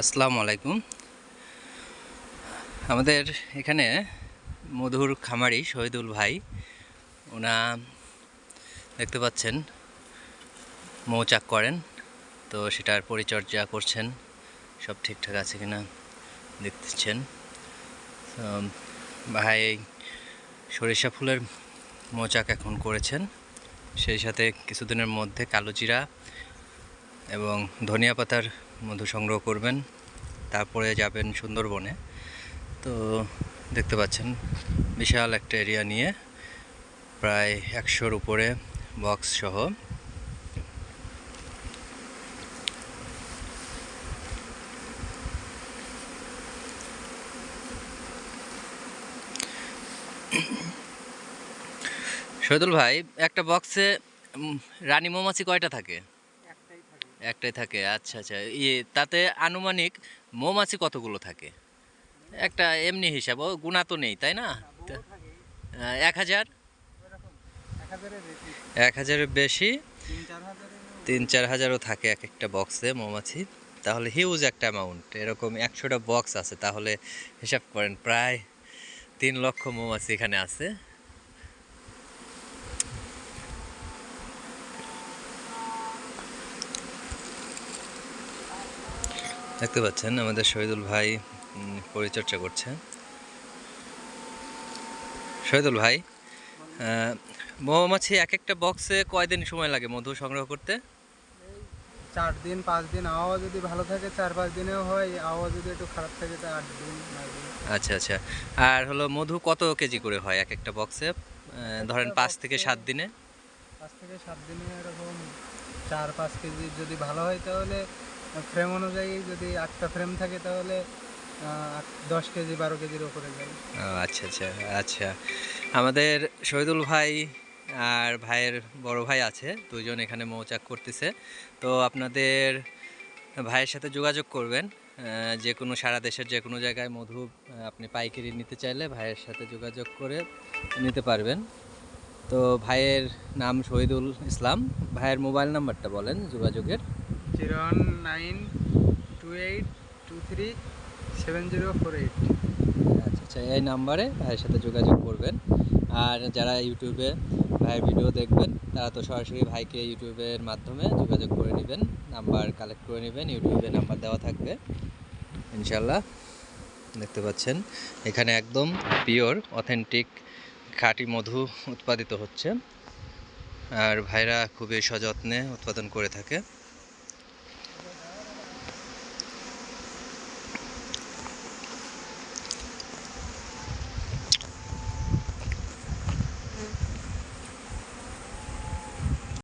আসসালামু আলাইকুম। আমাদের এখানে মধুর খামারি শহীদুল ভাই, ওনা দেখতে পাচ্ছেন, মৌচাক করেন, তো সেটার পরিচর্যা করছেন, সব ঠিকঠাক আছে কিনা দেখতেছেন। ভাই, সরিষা ফুলের মৌচাক এখন করেছেন, সেই সাথে কিছুদিনের মধ্যে কালোজিরা এবং ধনিয়া পাতার মধু সংগ্রহ করবেন, তারপরে যাবেন সুন্দরবনে। তো দেখতে পাচ্ছেন, বিশাল একটা এরিয়া নিয়ে প্রায় একশোর উপরে বক্স সহ। শহীদুল ভাই, একটা বক্সে রানী মৌমাছি কয়টা থাকে? একটাই থাকে আচ্ছা আচ্ছা। ইয়ে তাতে আনুমানিক মৌমাছি কতগুলো থাকে? একটা এমনি হিসাব, ও গুণা তো নেই, তাই না? এক হাজার? এক হাজারের বেশি? তিন, চার হাজারও থাকে এক একটা বক্সে মৌমাছি। তাহলে হিউজ একটা অ্যামাউন্ট এরকম একশোটা বক্স আছে। তাহলে হিসাব করেন, প্রায় তিন লক্ষ মৌমাছি এখানে আছে। দেখতে পাচ্ছেন আমাদের শহীদুল ভাই পরিচর্যা করছে। শহীদুল ভাই মৌমাছি এক একটা বক্সে কয়দিন সময় লাগে মধু সংগ্রহ করতে? চার দিন পাঁচ দিন আবহাওয়া যদি ভালো থাকে চার পাঁচ দিনেও হয় আবহাওয়া যদি একটু খারাপ থাকে তা আট দিন আচ্ছা আচ্ছা। আর হলো মধু কত কেজি করে হয় এক একটা বক্সে ধরেন পাঁচ থেকে সাত দিনে। পাঁচ থেকে সাত দিনে এরকম চার পাঁচ কেজি যদি ভালো হয় তাহলে ফ্রেম অনুযায়ী যদি আটটা ফ্রেম থাকে তাহলে দশ কেজি, বারো কেজির ওপরে যায়। আচ্ছা আচ্ছা আচ্ছা। আমাদের শহীদুল ভাই আর ভাইয়ের বড় ভাই আছে, দুজন এখানে মৌচাক করতেছে। তো আপনাদের ভাইয়ের সাথে যোগাযোগ করবেন যে কোনো সারা দেশের যে কোনো জায়গায় মধু আপনি পাইকারি নিতে চাইলে ভাইয়ের সাথে যোগাযোগ করে নিতে পারবেন। তো ভাইয়ের নাম শহীদুল ইসলাম। ভাইয়ের মোবাইল নাম্বারটা বলেন যোগাযোগের। Zero one nine two eight two three seven zero four eight. আচ্ছা আচ্ছা এই নাম্বারে ভাইয়ের সাথে যোগাযোগ করবেন। আর যারা ইউটিউবে ভাইয়ের ভিডিও দেখবেন, তারা তো সরাসরি ভাইকে ইউটিউবের মাধ্যমে যোগাযোগ করে নেবেন, নাম্বার কালেক্ট করে নেবেন, ইউটিউবে নাম্বার দেওয়া থাকবে। ইনশাল্লাহ দেখতে পাচ্ছেন, এখানে একদম পিওর, অথেন্টিক খাঁটি মধু উৎপাদিত হচ্ছে। আর ভাইরা খুবই সযত্নে উৎপাদন করে থাকে।